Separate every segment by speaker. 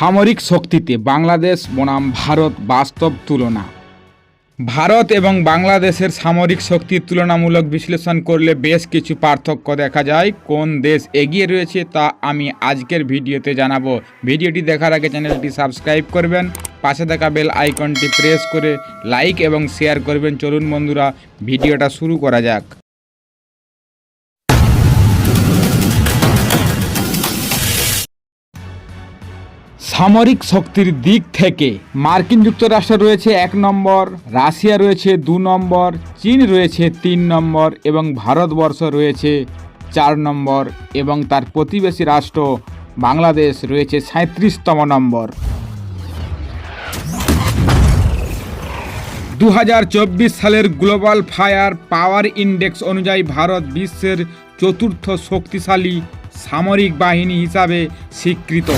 Speaker 1: সামরিক শক্তিতে বাংলাদেশ, বনাম ভারত বাস্তব তুলনা। ভারত এবং বাংলাদেশের সামরিক শক্তির তুলনামূলক বিশ্লেষণ করলে বেশ কিছু পার্থক্য দেখা যায়, কোন দেশ এগিয়ে রয়েছে তা আমি আজকের ভিডিওতে জানাব। ভিডিওটি দেখার আগে চ্যানেলটি সাবস্ক্রাইব করবেন, পাশে থাকা বেল আইকনটি প্রেস করে লাইক এবং শেয়ার করবেন। চলুন বন্ধুরা, ভিডিওটা শুরু করা যাক। সামরিক শক্তির দিক থেকে মার্কিন যুক্তরাষ্ট্র রয়েছে এক নম্বর, রাশিয়া রয়েছে দু নম্বর, চীন রয়েছে তিন নম্বর এবং ভারতবর্ষ রয়েছে চার নম্বর এবং তার প্রতিবেশী রাষ্ট্র বাংলাদেশ রয়েছে সাঁত্রিশতম নম্বর। দু হাজার চব্বিশ সালের গ্লোবাল ফায়ার পাওয়ার ইন্ডেক্স অনুযায়ী ভারত বিশ্বের চতুর্থ শক্তিশালী সামরিক বাহিনী হিসাবে স্বীকৃত।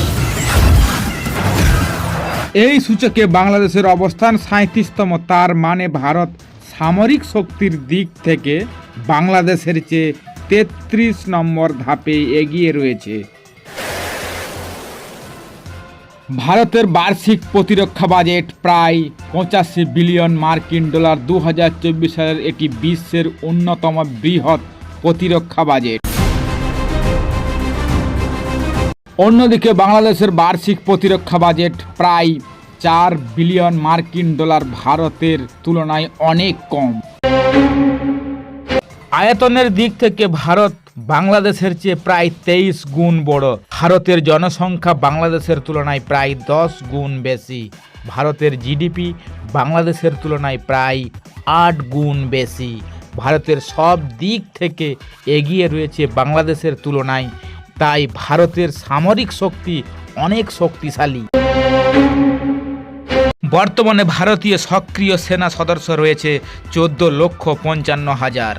Speaker 1: এই সূচকে বাংলাদেশের অবস্থান সাঁত্রিশতম তার মানে ভারত সামরিক শক্তির দিক থেকে বাংলাদেশের চেয়ে তেত্রিশ নম্বর ধাপে এগিয়ে রয়েছে। ভারতের বার্ষিক প্রতিরক্ষা বাজেট প্রায় পঁচাশি বিলিয়ন মার্কিন ডলার দু হাজার চব্বিশ সালের এটি বিশ্বের অন্যতম বৃহৎ প্রতিরক্ষা বাজেট। অন্যদিকে বাংলাদেশের বার্ষিক প্রতিরক্ষা বাজেট প্রায় চার বিলিয়ন মার্কিন ডলার ভারতের তুলনায় অনেক কম। আয়তনের দিক থেকে ভারত বাংলাদেশের চেয়ে প্রায় তেইশ গুণ বড়। ভারতের জনসংখ্যা বাংলাদেশের তুলনায় প্রায় দশ গুণ বেশি। ভারতের জিডিপি বাংলাদেশের তুলনায় প্রায় আট গুণ বেশি। ভারতের সব দিক থেকে এগিয়ে রয়েছে বাংলাদেশের তুলনায় তাই ভারতের সামরিক শক্তি অনেক শক্তিশালী। বর্তমানে ভারতীয় সক্রিয় সেনা সদস্য রয়েছে চোদ্দ লক্ষ পঞ্চান্ন হাজার।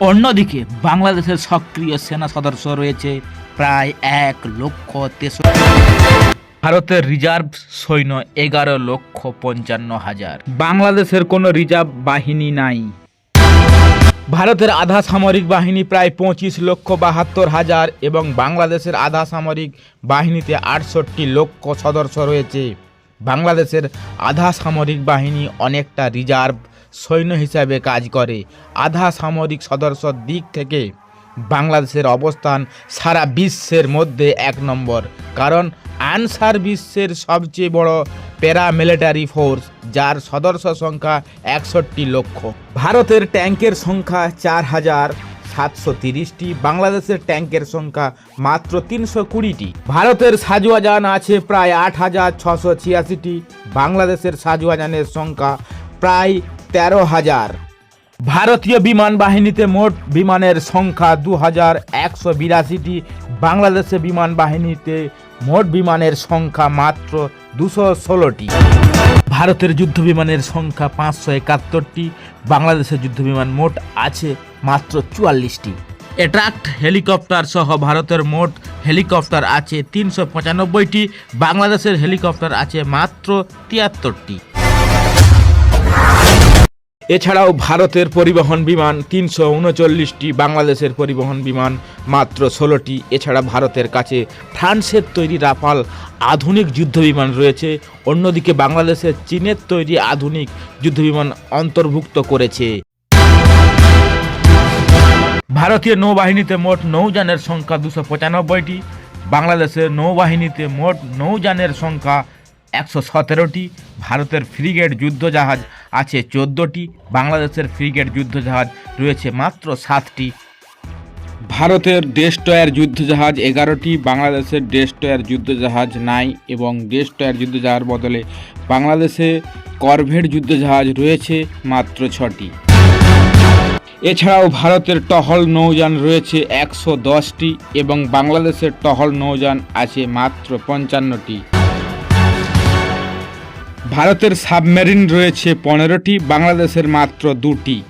Speaker 1: অন্যদিকে বাংলাদেশের সক্রিয় সেনা সদস্য রয়েছে প্রায় এক লক্ষ তেষট্টি ভারতের রিজার্ভ সৈন্য এগারো লক্ষ পঞ্চান্ন হাজার। বাংলাদেশের কোনো রিজার্ভ বাহিনী নাই। ভারতের আধা সামরিক বাহিনী প্রায় পঁচিশ লক্ষ বাহাত্তর হাজার এবং বাংলাদেশের আধা সামরিক বাহিনীতে আটষট্টি লক্ষ সদস্য রয়েছে। বাংলাদেশের আধা সামরিক বাহিনী অনেকটা রিজার্ভ সৈন্য হিসাবে কাজ করে। আধা সামরিক সদস্যর দিক থেকে বাংলাদেশের অবস্থান সারা বিশ্বের মধ্যে এক নম্বর। কারণ আনসার বিশ্বের সবচেয়ে বড় প্যারামিলিটারি ফোর্স যার সদস্য সংখ্যা একষট্টি লক্ষ। ভারতের ট্যাঙ্কের সংখ্যা চার হাজার সাতশো তিরিশটি, বাংলাদেশের ট্যাঙ্কের সংখ্যা মাত্র তিনশো কুড়িটি। ভারতের সাজুয়াজান আছে প্রায় আট হাজার ছশো ছিয়াশিটি, বাংলাদেশের সাজুয়াজানের সংখ্যা প্রায় তেরো হাজার। ভারতীয় বিমান বাহিনীতে মোট বিমানের সংখ্যা দু হাজার একশো বিরাশিটি, বাংলাদেশে বিমান বাহিনীতে মোট বিমানের সংখ্যা মাত্র দুশো ষোলোটি। ভারতের যুদ্ধ বিমানের সংখ্যা পাঁচশো একাত্তরটি, বাংলাদেশের যুদ্ধ বিমান মোট আছে মাত্র চুয়াল্লিশটি। অ্যাট্রাক্ট হেলিকপ্টার সহ ভারতের মোট হেলিকপ্টার আছে তিনশো পঁচানব্বইটি, বাংলাদেশের হেলিকপ্টার আছে মাত্র তিয়াত্তরটি। এছাড়াও ভারতের পরিবহন বিমান তিনশো উনচল্লিশটি, বাংলাদেশের পরিবহন বিমান মাত্র ষোলোটি। এছাড়া ভারতের কাছে ফ্রান্সের তৈরি রাফাল আধুনিক যুদ্ধবিমান রয়েছে। অন্যদিকে বাংলাদেশের চীনের তৈরি আধুনিক যুদ্ধবিমান অন্তর্ভুক্ত করেছে। ভারতীয় নৌবাহিনীতে মোট নৌযানের সংখ্যা দুশো পঁচানব্বইটি। বাংলাদেশের নৌবাহিনীতে মোট নৌযানের সংখ্যা একশো সতেরোটি। ভারতের ফ্রিগেট যুদ্ধজাহাজ আছে চোদ্দোটি। বাংলাদেশের ফ্রিগেট যুদ্ধজাহাজ রয়েছে মাত্র সাতটি। ভারতের ডেস্টয়ার যুদ্ধজাহাজ এগারোটি, বাংলাদেশের ডেস্টয়ার যুদ্ধজাহাজ নাই এবং ডেস্টয়ার যুদ্ধজাহাজ বদলে বাংলাদেশে করভেট যুদ্ধজাহাজ রয়েছে মাত্র ছটি। এছাড়াও ভারতের টহল নৌযান রয়েছে একশো দশটি এবং বাংলাদেশের টহল নৌযান আছে মাত্র পঞ্চান্নটি। ভারতের সাবমেরিন রয়েছে পনেরোটি, বাংলাদেশের মাত্র দুটি।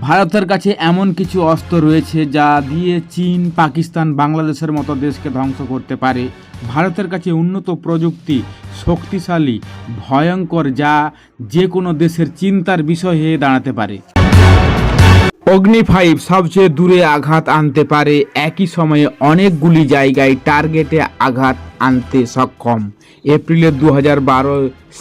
Speaker 1: ভারতের কাছে এমন কিছু অস্ত্র রয়েছে যা দিয়ে চীন, পাকিস্তান, বাংলাদেশের মতো দেশকে ধ্বংস করতে পারে। ভারতের কাছে উন্নত প্রযুক্তি, শক্তিশালী, ভয়ঙ্কর যা যে কোনো দেশের চিন্তার বিষয় হয়ে দাঁড়াতে পারে। অগ্নি ফাইভ সবচেয়ে দূরে আঘাত আনতে পারে। একই সময়ে অনেকগুলি জায়গায় টার্গেটে আঘাত আনতে সক্ষম। এপ্রিলের দু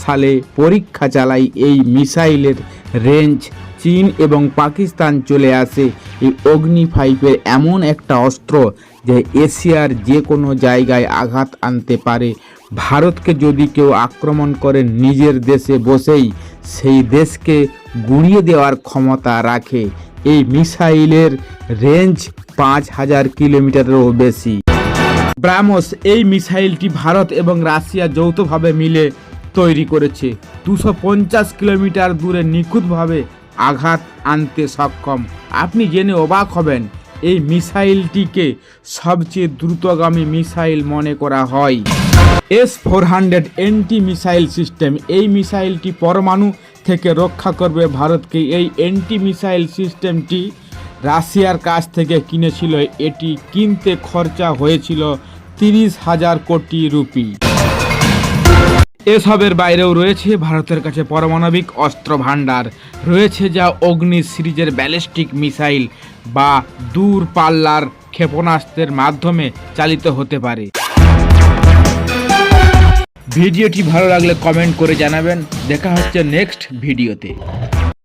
Speaker 1: সালে পরীক্ষা চালায় এই মিসাইলের রেঞ্জ চীন এবং পাকিস্তান চলে আসে। এই অগ্নি ফাইভের এমন একটা অস্ত্র যে এশিয়ার যে কোনো জায়গায় আঘাত আনতে পারে। ভারতকে যদি কেউ আক্রমণ করে নিজের দেশে বসেই সেই দেশকে গুঁড়িয়ে দেওয়ার ক্ষমতা রাখে। এই মিসাইলের রেঞ্জ পাঁচ হাজার কিলোমিটারেরও বেশি। ব্রাহ্মস এই মিসাইলটি ভারত এবং রাশিয়া যৌথভাবে মিলে তৈরি করেছে। দুশো পঞ্চাশ কিলোমিটার দূরে নিখুঁতভাবে আঘাত আনতে সক্ষম। আপনি জেনে অবাক হবেন, এই মিসাইলটিকে সবচেয়ে দ্রুতগামী মিসাইল মনে করা হয়। S four hundred anti missile system, এই মিসাইলটি পরমাণু থেকে রক্ষা করবে ভারতকে। এই অ্যান্টি মিসাইল সিস্টেমটি রাশিয়ার কাছ থেকে কিনেছিল। এটি কিনতে খরচা হয়েছিল তিরিশ হাজার কোটি রুপি। এসবের বাইরেও রয়েছে ভারতের কাছে পারমাণবিক অস্ত্র ভাণ্ডার। রয়েছে যা অগ্নি সিরিজের ব্যালিস্টিক মিসাইল বা দূর পাল্লার ক্ষেপণাস্ত্রের মাধ্যমে চালিত হতে পারে। ভিডিওটি ভালো লাগলে কমেন্ট করে জানাবেন। দেখা হচ্ছে নেক্সট ভিডিওতে।